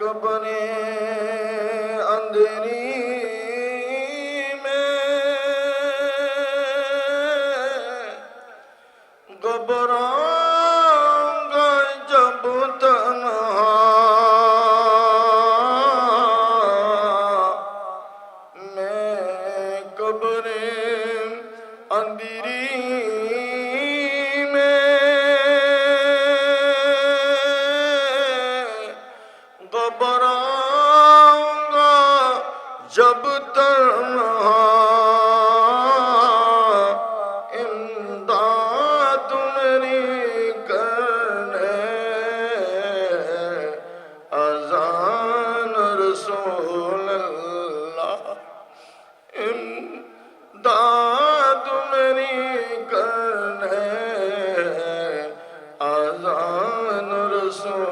ਕਬਨੇ ਅੰਧੇਰੀ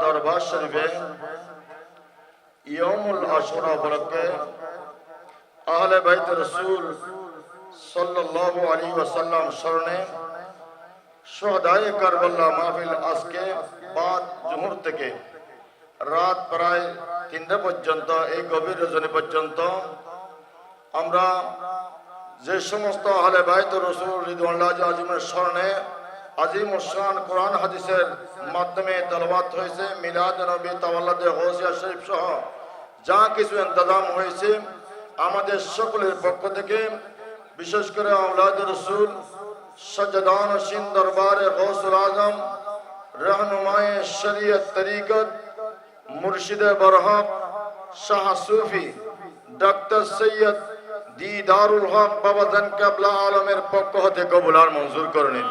দরবার শরীফে ইয়মুল আশুরা উপলক্ষে আহলে বাইত রসুল সাল্লাল্লাহু আলাইহি ওয়াসাল্লাম কারবাল্লা মাহফিল আজকে বাদ জুহুর থেকে রাত প্রায় তিনটা পর্যন্ত, এই গভীর রজনী পর্যন্ত আমরা যে সমস্ত আহলে বাইত রসুল রিদওয়াল্লাহ আজিমের আজিম ওসান কোরআন হাদিসের মাধ্যমে তলবাত হয়েছে, মিলাদ নবী তাওয়াল্লাদে হোসিয়া শরীফ সহ যা কিছু ইন্তজাম হয়েছে আমাদের সকলের পক্ষ থেকে। বিশেষ করে আউলাদ রসুল সজ্জদান সিন দরবারে গৌসুল আজম, রহনুমায় শরীয়ত তরিকত, মুর্শিদে বরহক, শাহ সুফি ডক্টর সৈয়দ দিদারুল হক বাবা জান আলমের পক্ষ হতে কবুলার মঞ্জুর করে নিন।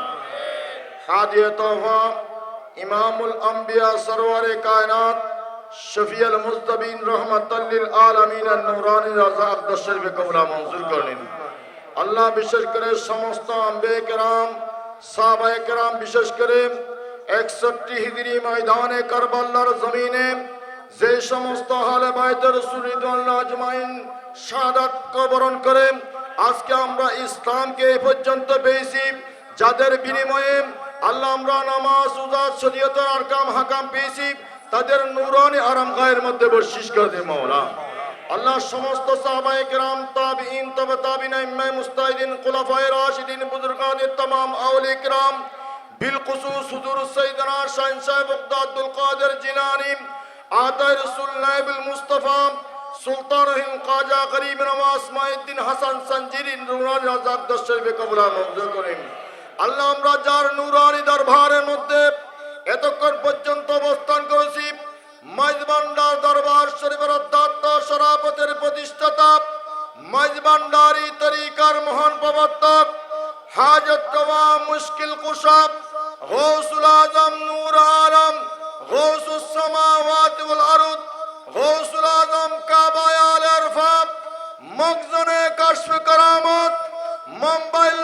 ইমামুল আম্বিয়া সরওয়ারে কায়নাত আল্লাহ বিশেষ করে সমস্ত বিশেষ করে একষট্টি হিজরি ময়দানে কারবাল্লার জমিনে যে সমস্ত হালে বাইতের সুরিদুল্লাহ আজমাইন শাহাদাত কবরণ করে, আজকে আমরা ইসলামকে এই পর্যন্ত পেয়েছি, যাদের বিনিময়ে আল্লাহ আমরা নামাজ উজাত শরীয়তের আরকাম হাকাম পেয়েছি তাদের নুরানি আরাম গায়ের মধ্যে বর্ষিস করে দে মাওলা আল্লাহ সমস্ত সাহাবায়ে কেরাম তাবিঈন তবে তাবিন ইমাম মুস্তাহিদিন খুলাফায়ে রাশিদিন বুজুর্গানের तमाम আউলিয়া কেরাম বিলখুসুস হুজুর সৈয়দনা শাহিন সাহেব আব্দুল কাদের জিলানী আতাই রসুল নাইবুল মুস্তাফা সুলতান রহিম কাজা গরিব নওয়াজ মাইদ্দিন হাসান সঞ্জিরি নুরানি আজাদ দশরফে কবুলা মঞ্জুর করেন আল্লাহ, আমরা যার নুরানি দরবারের মধ্যে এতক্ষণ পর্যন্ত অবস্থান করেছি, মাইজবান্ডার দরবার শরীফের অধ্যাত্ম সরাপতের প্রতিষ্ঠাতা, মাইজবান্ডারি তরিকার মহান প্রবর্তক, হাজত কওয়া মুশকিল কুশাব গৌসুল আজম নূর আলম, গৌসুস সামাওয়াত ওয়াল আরদ, গৌসুল আজম কাবায়াল আরফাব মখজনে কাশফ কারামত, মুম্বাইল